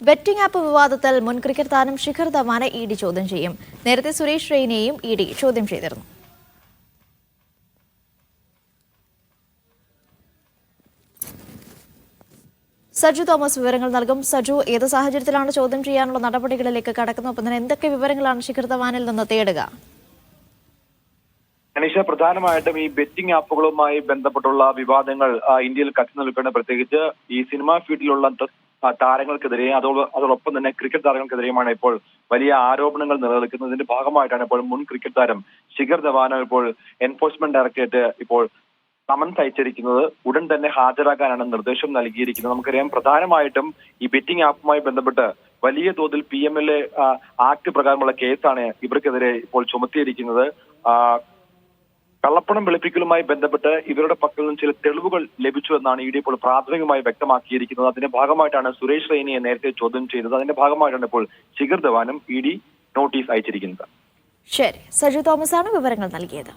Betting app വിവാദത്തിൽ മുൻ cricket താരം ശിഖർ ധവാനെ ഇ ഡി ചോദ്യം ചെയ്യും. നേരത്തെ സുരേഷ് റെയ്നെയും ഇ ഡി ചോദ്യം ചെയ്തിരുന്നു. സജു തോമസ് വിവരങ്ങൾ നൽകും. സജു ഏത് സാഹചര്യത്തിലാണ് ചോദ്യം ചെയ്യാനുള്ള നടപടികളിലേക്ക് കടക്കുന്നത്? ഒപ്പം തന്നെ എന്തൊക്കെ വിവരങ്ങളാണ് ശിഖർ ധവാനിൽ നിന്ന് തേടുക? അനീഷ പ്രധാനമായിട്ടും ഈ ബെറ്റിംഗ് ആപ്പുകളുമായി ബന്ധപ്പെട്ടുള്ള വിവാദങ്ങൾ ഇന്ത്യയിൽ കത്തി നിൽക്കുന്ന പ്രത്യേകിച്ച് ഈ സിനിമാ ഫീൽഡിലുള്ള താരങ്ങൾക്കെതിരെ അതോ അതോടൊപ്പം തന്നെ ക്രിക്കറ്റ് താരങ്ങൾക്കെതിരെയുമാണ് ഇപ്പോൾ വലിയ ആരോപണങ്ങൾ നിലനിൽക്കുന്നതിന്റെ ഭാഗമായിട്ടാണ് ഇപ്പോൾ മുൻ ക്രിക്കറ്റ് താരം ശിഖർ ധവാന ഇപ്പോൾ എൻഫോഴ്സ്മെന്റ് ഡയറക്ടറേറ്റ് ഇപ്പോൾ സമൻസ് അയച്ചിരിക്കുന്നത് ഉടൻ തന്നെ ഹാജരാക്കാനാണ് നിർദ്ദേശം നൽകിയിരിക്കുന്നത്. നമുക്കറിയാം പ്രധാനമായിട്ടും ഈ ബെറ്റിംഗ് ആപ്പുമായി ബന്ധപ്പെട്ട് വലിയ തോതിൽ P M L A act പ്രകാരമുള്ള കേസാണ് ഇവർക്കെതിരെ ഇപ്പോൾ ചുമത്തിയിരിക്കുന്നത്. കള്ളപ്പണം വെളുപ്പിക്കലുമായി ബന്ധപ്പെട്ട് ഇവരുടെ പക്കൽ നിന്ന് ചില തെളിവുകൾ ലഭിച്ചു എന്നാണ് ഇ ഡി ഇപ്പോൾ പ്രാഥമികമായി വ്യക്തമാക്കിയിരിക്കുന്നത്. അതിന്റെ ഭാഗമായിട്ടാണ് സുരേഷ് റെയ്നിയെ നേരത്തെ ചോദ്യം ചെയ്തത്. അതിന്റെ ഭാഗമായിട്ടാണ് ഇപ്പോൾ ശിഖർ ധവാനും ഇ ഡി നോട്ടീസ് അയച്ചിരിക്കുന്നത്. ശരി. സജു തോമസ് ആണ് വിവരങ്ങൾ നൽകിയത്.